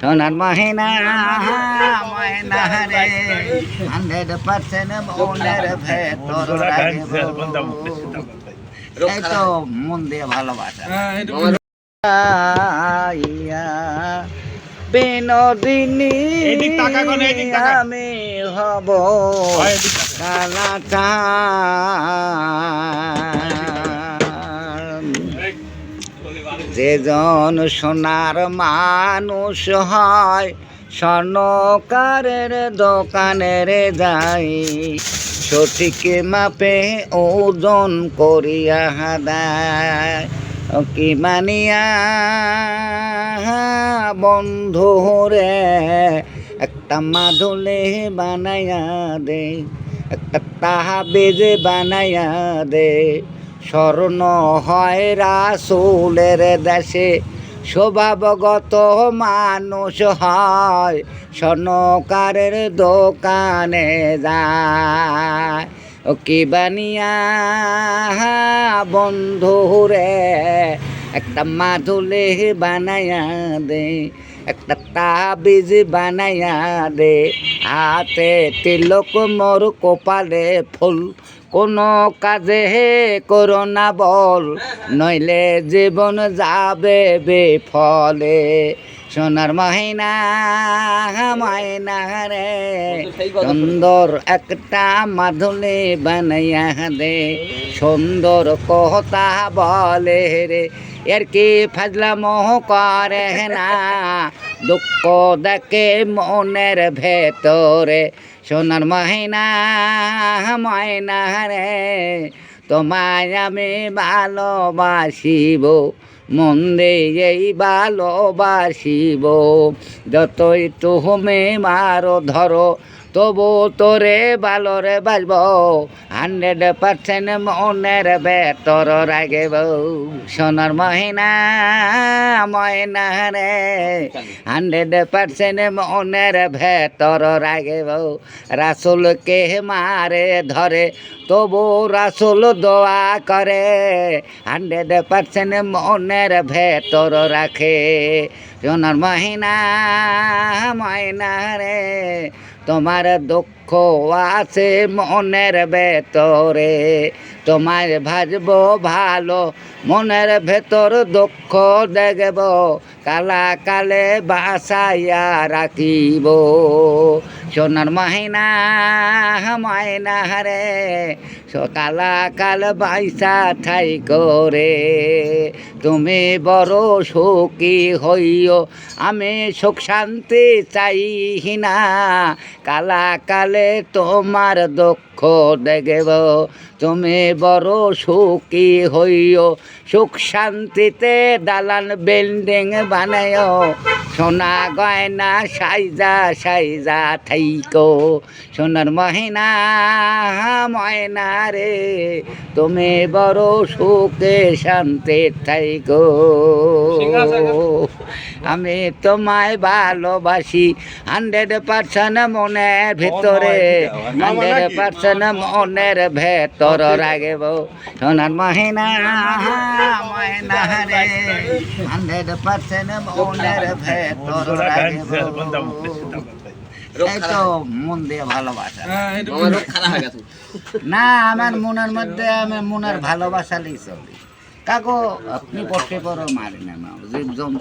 সোনার মহিনা ময়না রে hundred percent মনের ভেতর রাখিব। এই তো মন দিয়ে ভালোবাসা। ইয়া বিনোদিনী আমি হব কালাটা যেজন সোনার মানুষ হয়, স্বর্ণকারের দোকানের যাই। সঠিক মাপে ওজন করিয়া দেয়, কি মানিয়া বন্ধু রে? একটা মাদুলে বানাইয়া দে, একটা তাহা বেজে বানাইয়া দে। স্বর্ণ হয় রাসুলের দেশে, স্বভাবগত মানুষ হয়, স্বর্ণকারের দোকানে যায়। ও কি বানিয়া বন্ধু রে, একটা মাদুলে বানাইয়া দে, একটা তাবিজ বানাইয়া দে, হাতে তিলক মোর কপালে ফুল কোনো কাজে হে না বল, নইলে জীবন যাবে বেফলে। সোনার মহিনা, ময়না রে, সুন্দর একটা মাধুলে বানাইয়া দে। সুন্দর কথা বলে রে, এর কি ফাজলা মোহ করে না? দুঃখ দেখে মনের ভেতরে, সোনার মহিনা মাইনা রে, তোমায় আমি ভালোবাসিব, মন দিয়েই ভালোবাসিব। যতই তুমি মারো, ধরো তবু তোরে ভালোরে বাজব, হান্ড্রেড পার্সেন্ট মনের ভেতর রাখব সোনার মহিনা ময়না রে, হান্ড্রেড পার্সেন্ট মনের ভেতর রাখব রাসুলকে মারে ধরে, তবু রাসুল দোয়া করে। হান্ড্রেড পার্সেন্ট মনের ভেতর রাখে। সোনার মহিনা ময়না রে তোমার দুঃখ আছে মনের ভেতরে। তোমার ভাজব ভালো, মনের ভেতর দুঃখ দেখব, কালা কালে বাসাইয়া রাখিব। সোনার মহিনা, মাইনা রে, কালা কাল বাইসা ঠাই করে। তুমি বড় সুখী হইও, আমি সুখ শান্তি চাই না। কালা কালে তোমার দুঃখ দেখব। তুমি বড় সুখী হইও সুখ শান্তিতে দালান বিল্ডিং বানায়ও সোনা গয়না সাইজা সাইজা থাইকো। সোনার মহিনা ময়না রে তুমি বড় সুখে শান্তি থাইকো। আমি তোমায় ভালোবাসি হান্ড্রেড পার্সেন্ট মনের ভিতরে হান্ড্রেড পার্সেন্ট মনের ভেতর রাখব। সোনার মহিনা ময়না রে হান্ড্রেড পার্সেন্ট মনের ভেতর রাখব এই তো মন দিয়ে ভালোবাসা। না আমার মনের মধ্যে আমি মনের ভালোবাসা লিখছি কাকু আপনি পড়তে পারো মারি না জীব জন্তু